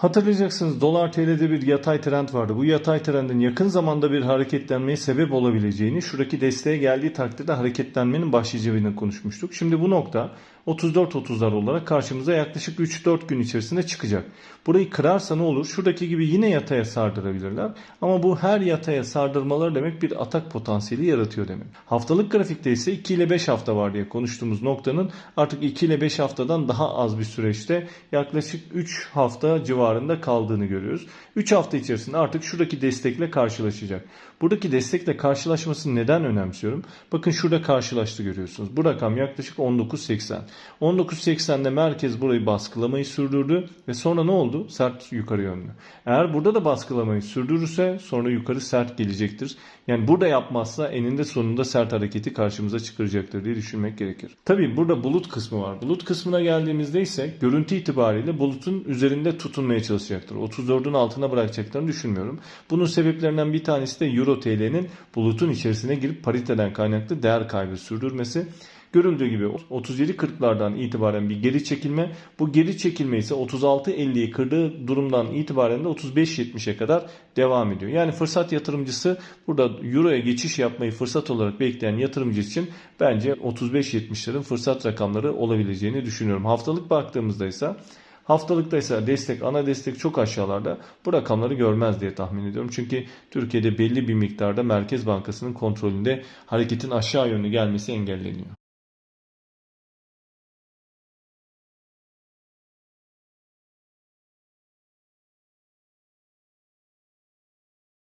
Hatırlayacaksınız dolar TL'de bir yatay trend vardı. Bu yatay trendin yakın zamanda bir hareketlenmeye sebep olabileceğini, şuradaki desteğe geldiği takdirde hareketlenmenin başlayacağını konuşmuştuk. Şimdi bu nokta 34-30'lar olarak karşımıza yaklaşık 3-4 gün içerisinde çıkacak. Burayı kırarsa ne olur? Şuradaki gibi yine yataya sardırabilirler. Ama bu her yataya sardırmaları demek bir atak potansiyeli yaratıyor demek. Haftalık grafikte ise 2 ile 5 hafta var diye konuştuğumuz noktanın artık 2 ile 5 haftadan daha az bir süreçte yaklaşık 3 hafta civarında kaldığını görüyoruz. 3 hafta içerisinde artık şuradaki destekle karşılaşacak. Buradaki destekle karşılaşmasını neden önemsiyorum? Bakın şurada karşılaştı görüyorsunuz. Bu rakam yaklaşık 19.80. 19.80'de merkez burayı baskılamayı sürdürdü ve sonra ne oldu? Sert yukarı yönlü. Eğer burada da baskılamayı sürdürürse sonra yukarı sert gelecektir. Yani burada yapmazsa eninde sonunda sert hareketi karşımıza çıkaracaktır diye düşünmek gerekir. Tabii burada bulut kısmı var. Bulut kısmına geldiğimizde ise görüntü itibariyle bulutun üzerinde tutunmaya çalışacaktır. 34'ün altına bırakacaklarını düşünmüyorum. Bunun sebeplerinden bir tanesi de Euro TL'nin bulutun içerisine girip pariteden kaynaklı değer kaybı sürdürmesi. Görüldüğü gibi 37.40'lardan itibaren bir geri çekilme. Bu geri çekilme ise 36.50'yi kırdığı durumdan itibaren de 35.70'e kadar devam ediyor. Yani fırsat yatırımcısı burada Euro'ya geçiş yapmayı fırsat olarak bekleyen yatırımcı için bence 35.70'lerin fırsat rakamları olabileceğini düşünüyorum. Haftalık baktığımızda ise Haftalıkta ise destek, ana destek çok aşağılarda bu rakamları görmez diye tahmin ediyorum. Çünkü Türkiye'de belli bir miktarda Merkez Bankası'nın kontrolünde hareketin aşağı yönlü gelmesi engelleniyor.